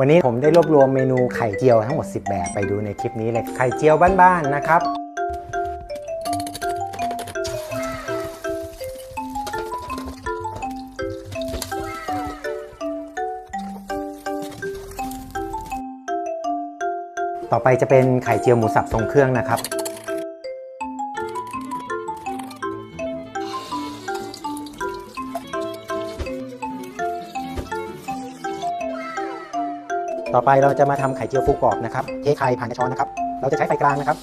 วันนี้ผมได้รวบรวมเมนูไข่เจียวทั้งหมด 10 แบบไปดูในคลิปนี้เลยไข่เจียวบ้านๆนะครับ ต่อไปจะเป็นไข่เจียวหมูสับทรงเครื่องนะครับ ต่อไปเราจะมาทำไข่เจียวฟูกรอบนะครับ เทไข่ผ่านกระชอนนะครับ เราจะใช้ไฟกลางนะครับ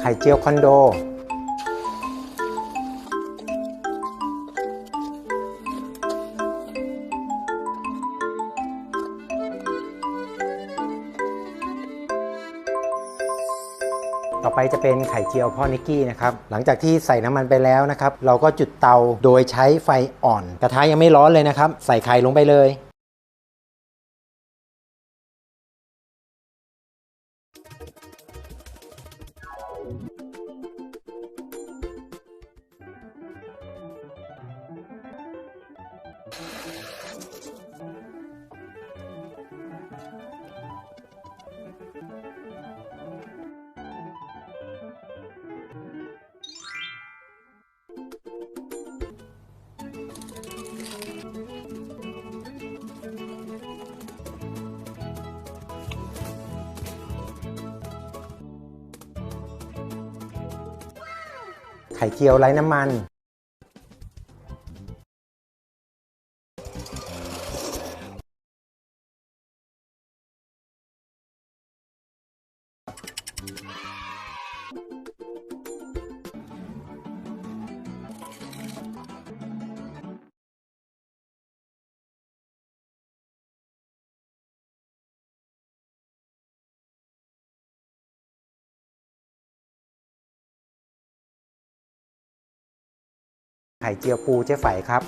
ไข่เจียวคอนโด ต่อไปจะเป็นไข่เจียวพ่อนิกกี้นะครับหลังจากที่ใส่น้ำมันไปแล้วนะครับเราก็จุดเตาโดยใช้ไฟอ่อน กระทะยังไม่ร้อนเลยนะครับ ใส่ไข่ลงไปเลย ไข่เจียวไร้น้ำมัน ไข่เจียวปูเจ๊ไฝครับ